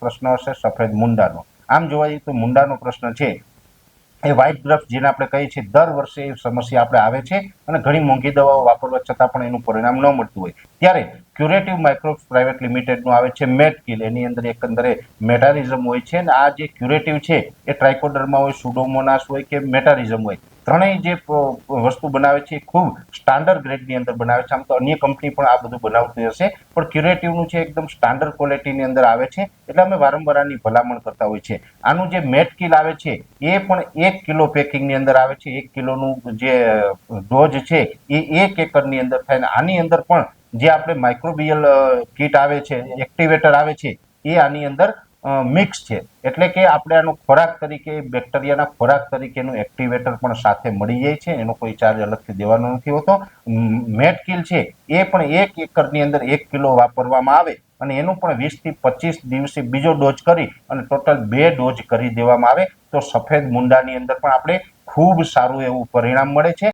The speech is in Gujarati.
પ્રશ્ન હશે સફેદ મુંડાનો. આમ જોવા જઈએ તો મુંડાનો પ્રશ્ન છે, એ વ્હાઇટ ગ્રફ જેને આપણે કહીએ છીએ, દર વર્ષે એ સમસ્યા આપણે આવે છે અને ઘણી મોંઘી દવાઓ વાપરવા છતાં પણ એનું પરિણામ ન મળતું હોય. ત્યારે ક્યુરેટિવ માઇક્રોબ્સ પ્રાઇવેટ લિમિટેડનું આવે છે મેટકિલ એની અંદર એકંદરે મેટારિઝમ હોય છે અને આ જે ક્યુરેટિવ છે, એ ટ્રાઇકોડરમાં હોય સુડોમોનાસ હોય કે મેટારિઝમ હોય. ત્રણેય જે વસ્તુ બનાવે છે ખૂબ સ્ટાન્ડર્ડ ગ્રેડની અંદર બનાવે છે. આમ તો અન્ય કંપની પણ આ બધું બનાવતી હશે, પણ ક્યુરેટિવનું છે એકદમ સ્ટાન્ડર્ડ ક્વોલિટીની અંદર આવે છે, એટલે અમે વારંવાર આની ભલામણ કરતા હોય છે આનું જે મેટ કિલ આવે છે, એ પણ એક કિલો પેકિંગની અંદર આવે છે. એક કિલોનું જે ડોઝ છે, એ એક એકરની અંદર થાય આની અંદર પણ જે આપણે માઇક્રોબિયલ કીટ આવે છે એક્ટિવેટર આવે છે, એ આની અંદર મિક્સ છે. એટલે કે આપણે આનો ખોરાક તરીકે બેક્ટેરિયાના ખોરાક તરીકેનું એક્ટિવેટર પણ સાથે મળી જાય છે. એનો કોઈ ચાર્જ અલગથી દેવાનો નથી હોતો. મેટકિલ છે. એ પણ એક એકરની અંદર એક કિલો વાપરવામાં આવે અને એનું પણ વીસથી પચીસ દિવસે બીજો ડોઝ કરી અને ટોટલ બે ડોઝ કરી દેવામાં આવે. તો સફેદ મુંડાની અંદર પણ આપણે ખૂબ સારું એવું પરિણામ મળે છે.